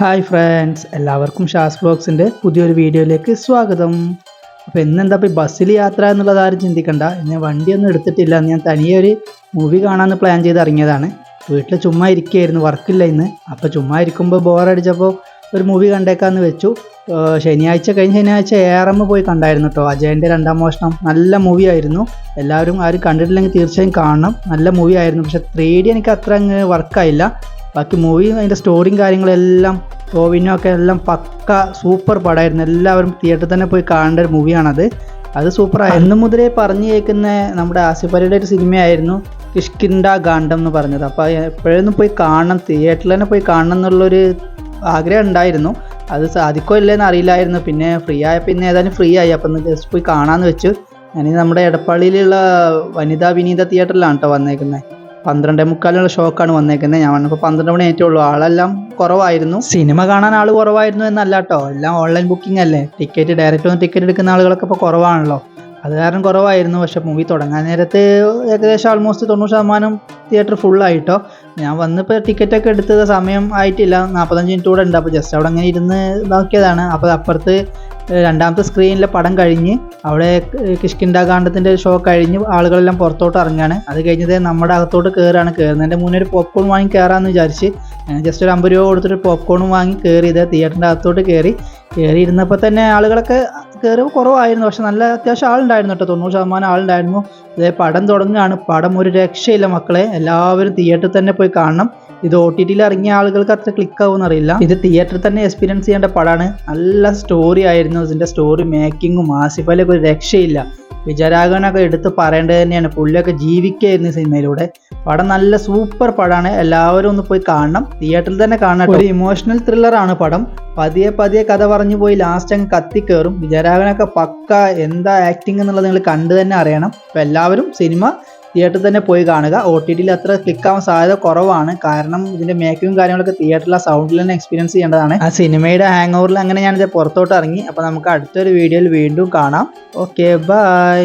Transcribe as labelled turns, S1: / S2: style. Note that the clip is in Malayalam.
S1: ഹായ് ഫ്രണ്ട്സ് എല്ലാവർക്കും ഷാസ് ബ്ലോഗ്സിന്റെ പുതിയൊരു വീഡിയോയിലേക്ക് സ്വാഗതം. അപ്പോൾ ഇന്നെന്താ ഇപ്പോൾ ബസ്സിൽ യാത്ര എന്നുള്ളത് ആരും ചിന്തിക്കണ്ട. ഇന്ന് വണ്ടിയൊന്നും എടുത്തിട്ടില്ല. ഞാൻ തനിയെ ഒരു മൂവി കാണാമെന്ന് പ്ലാൻ ചെയ്ത് ഇറങ്ങിയതാണ്. വീട്ടിൽ ചുമ്മാ ഇരിക്കുകയായിരുന്നു വർക്കില്ല ഇന്ന്. അപ്പോൾ ചുമ്മാ ഇരിക്കുമ്പോൾ ബോറടിച്ചപ്പോൾ ഒരു മൂവി കണ്ടേക്കാന്ന് വെച്ചു. ശനിയാഴ്ച കഴിഞ്ഞ ശനിയാഴ്ച ഏറമ്മ പോയി കണ്ടായിരുന്നു കേട്ടോ അജയന്റെ രണ്ടാം മോഷണം. നല്ല മൂവി ആയിരുന്നു. എല്ലാവരും ആരും കണ്ടിട്ടില്ലെങ്കിൽ തീർച്ചയായും കാണണം. നല്ല മൂവി ആയിരുന്നു. പക്ഷെ ത്രീ ഡി എനിക്ക് അത്ര അങ്ങ് വർക്കായില്ല ബാക്കി മൂവി അതിന്റെ സ്റ്റോറിയും കാര്യങ്ങളെല്ലാം ടോവിനും ഒക്കെ എല്ലാം പക്ക സൂപ്പർ പടമായിരുന്നു എല്ലാവരും തിയേറ്ററിൽ തന്നെ പോയി കാണേണ്ട ഒരു മൂവിയാണത് അത് സൂപ്പറായി അന്ന് മുതലേ പറഞ്ഞു കേൾക്കുന്ന നമ്മുടെ ആസിഫ് അലിയുടെ ഒരു സിനിമയായിരുന്നു കിഷ്കിൻഡ ഗാണ്ടം എന്ന് പറഞ്ഞത്. അപ്പോൾ എപ്പോഴൊന്നും പോയി കാണണം തിയേറ്ററിൽ തന്നെ പോയി കാണണം എന്നുള്ളൊരു ആഗ്രഹം ഉണ്ടായിരുന്നു. അത് സാധിക്കോ ഇല്ലെന്ന് അറിയില്ലായിരുന്നു. പിന്നെ ഫ്രീ ആയ പിന്നെ ഏതായാലും ഫ്രീ ആയി. അപ്പം ജസ്റ്റ് പോയി കാണാമെന്ന് വെച്ചു. ഞാനിത് നമ്മുടെ എടപ്പള്ളിയിലുള്ള വനിതാ വിനീത തിയേറ്ററിലാണ് കേട്ടോ വന്നേക്കുന്നത് പന്ത്രണ്ടേ മുക്കാലുള്ള ഷോക്കാണ് വന്നേക്കുന്നത്. ഞാൻ വന്നപ്പോൾ പന്ത്രണ്ട് മണി ഉള്ളൂ. ആളെല്ലാം കുറവായിരുന്നു. സിനിമ കാണാൻ ആൾ കുറവായിരുന്നു എന്നല്ല കേട്ടോ എല്ലാം ഓൺലൈൻ ബുക്കിംഗ് അല്ലേ? ടിക്കറ്റ് ഡയറക്റ്റ് വന്ന് ടിക്കറ്റ് എടുക്കുന്ന ആളുകളൊക്കെ ഇപ്പോൾ കുറവാണല്ലോ. അത് കാരണം കുറവായിരുന്നു. പക്ഷെ മൂവി തുടങ്ങാൻ നേരത്ത് ഏകദേശം ആൾമോസ്റ്റ് തൊണ്ണൂറ് ശതമാനം തിയേറ്റർ ഫുള്ളായിട്ടോ ഞാൻ വന്നിപ്പോൾ ടിക്കറ്റൊക്കെ എടുത്തത് സമയം ആയിട്ടില്ല. നാൽപ്പത്തഞ്ച് മിനിറ്റ് കൂടെ ഉണ്ട്. അപ്പോൾ ജസ്റ്റ് അവിടെ അങ്ങനെ ഇരുന്ന് ഇതാക്കിയതാണ്. അപ്പോൾ അപ്പുറത്ത് രണ്ടാമത്തെ സ്ക്രീനിലെ പടം കഴിഞ്ഞ് അവിടെ കിഷ്കിൻഡ കാണ്ഡത്തിന്റെ ഷോ കഴിഞ്ഞ് ആളുകളെല്ലാം പുറത്തോട്ട് ഇറങ്ങുകയാണ് അത് കഴിഞ്ഞത് നമ്മുടെ അകത്തോട്ട് കയറാണ് കയറുന്നതിന്റെ മുന്നേ ഒരു പോപ്കോൺ വാങ്ങി കയറാമെന്ന് വിചാരിച്ച് ജസ്റ്റ് ഒരു അമ്പത് രൂപ കൊടുത്തിട്ട് പോപ്കോണും വാങ്ങി കയറിയത് തിയേറ്ററിന്റെ അകത്തോട്ട് കയറി കയറി ഇരുന്നപ്പോൾ തന്നെ ആളുകളൊക്കെ കയറി കുറവായിരുന്നു. പക്ഷെ നല്ല അത്യാവശ്യം ആളുണ്ടായിരുന്നു കേട്ടോ. തൊണ്ണൂറ് ശതമാനം ആളുണ്ടായിരുന്നു. ഇതേ പടം തുടങ്ങുകയാണ്. പടം ഒരു രക്ഷയില്ല മക്കളെ. എല്ലാവരും തിയേറ്ററിൽ തന്നെ പോയി കാണണം. ഇത് ഒ ടി ടിയിൽ ഇറങ്ങിയ ആളുകൾക്ക് അത്ര ക്ലിക്ക് ആവുമെന്ന് അറിയില്ല. ഇത് തിയേറ്ററിൽ തന്നെ എക്സ്പീരിയൻസ് ചെയ്യേണ്ട പടമാണ് നല്ല സ്റ്റോറി ആയിരുന്നു. ഇതിന്റെ സ്റ്റോറി മേക്കിങ്ങും ആസിഫലൊക്കെ ഒരു രക്ഷയില്ല. വിജയരാഘവനൊക്കെ എടുത്ത് പറയേണ്ടത് തന്നെയാണ്. പുള്ളിയൊക്കെ ജീവിക്കായിരുന്നു ഈ സിനിമയിലൂടെ. പടം നല്ല സൂപ്പർ പടമാണ് എല്ലാവരും ഒന്ന് പോയി കാണണം. തിയേറ്ററിൽ തന്നെ കാണണം ഒരു ഇമോഷണൽ ത്രില്ലറാണ് പടം. പതിയെ പതിയെ കഥ പറഞ്ഞു പോയി ലാസ്റ്റ് അങ്ങ് കത്തിക്കേറും വിജയരാഘവനൊക്കെ പക്ക എന്താ ആക്ടിങ് എന്നുള്ളത് നിങ്ങൾ കണ്ടു തന്നെ അറിയണം. അപ്പോൾ എല്ലാവരും സിനിമ തിയേറ്ററിൽ തന്നെ പോയി കാണുക. ഒ ടി ടിയിൽ അത്ര ക്ലിക്ക് ആവാൻ സാധ്യത കുറവാണ്. കാരണം ഇതിന്റെ മേക്കിങ്ങും കാര്യങ്ങളൊക്കെ തിയേറ്ററിലെ സൗണ്ടിൽ തന്നെ എക്സ്പീരിയൻസ് ചെയ്യേണ്ടതാണ്. ആ സിനിമയുടെ ഹാങ് ഓവറിൽ അങ്ങനെ ഞാനിത് പുറത്തോട്ട് ഇറങ്ങി. അപ്പോൾ നമുക്ക് അടുത്തൊരു വീഡിയോയിൽ വീണ്ടും കാണാം. Okay bye